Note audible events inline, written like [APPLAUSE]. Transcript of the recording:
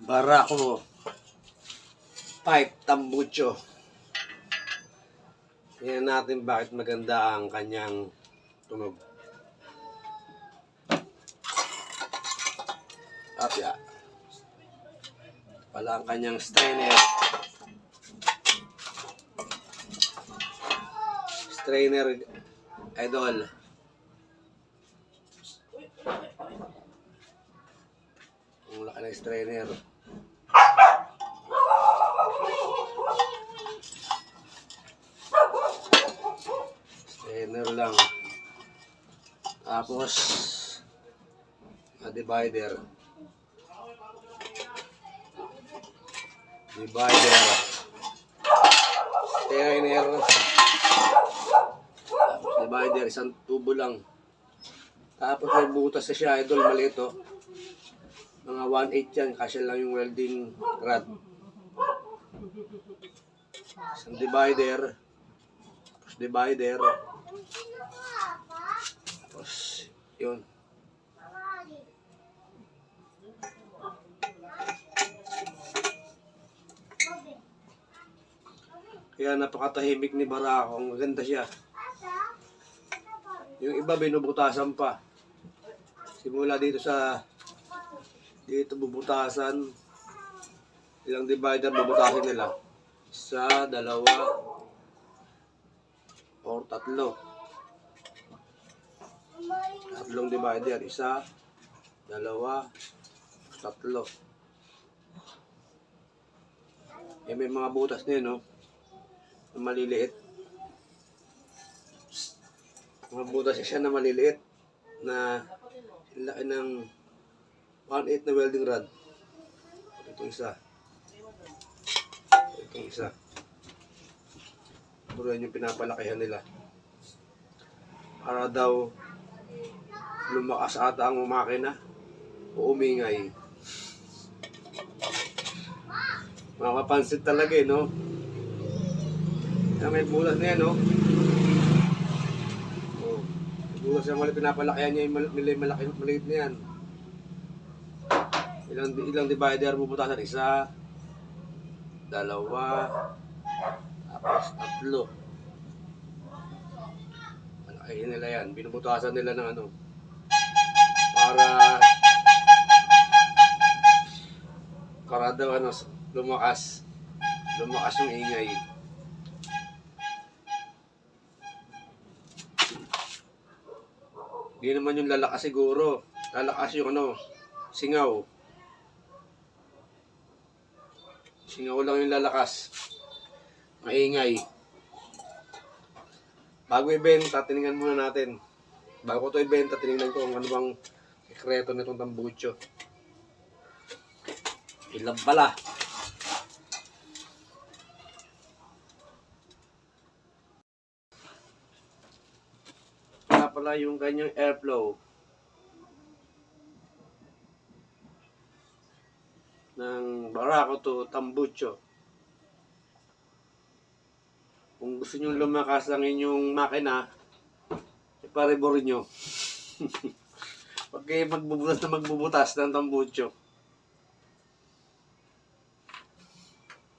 Barako Pipe Tambucho. Tingnan natin bakit maganda ang kanyang tunog. Apya. Pala ang kanyang strainer. Strainer idol. Ang laki ng strainer. Strainer lang. Tapos, a divider. Divider. Strainer. Tapos divider, isang tubo lang. Tapos may butas na siya, idol, maliit oh. Mga 1.8 yan, kasya lang yung welding rod. Isang divider. Tapos divider. Tapos, yun. Kaya napakatahimik ni Barako. Ang maganda siya. Yung iba binubutasan pa. Simula dito sa dito bubutasan. Ilang divider bubutasin nila. Isa, dalawa, or tatlo. Tatlong divider. Isa, dalawa, tatlo. Eh, may mga butas na no? Na maliliit. Mga butas siya na maliliit na laki ng 1.8 na welding rod. Ito isa. Ito isa. Puro yan yung pinapalakihan nila. Para daw lumakas ata ang makina o umingay. Makapansin talaga eh, no? Kaya may bulas na yan, no? Oh, bulas na mali pinapalakihan niya yung mal- malaki, malaki, maliit na yan. Ilang, ilang divider bubutasan? Isa, dalawa, tapos tatlo. Malaki nila yan. Binubutasan nila ng ano. Para para daw ano, lumakas. Lumakas yung ingay. Hindi naman yung lalakas siguro. Lalakas yung ano, singaw. Singaw lang yung lalakas. Maingay. Bago ibenta, tinignan muna natin. Bago ito ibenta, tinignan ko kung ano bang sekreto nitong tambucho. Ilan pala. Kaya pala yung kanyang airflow. ng Barako to Tambucho. Kung gusto nyo lumakas ang inyong makina, iparibor nyo. [LAUGHS] Huwag kayo magbubutas na magbubutas ng tambucho.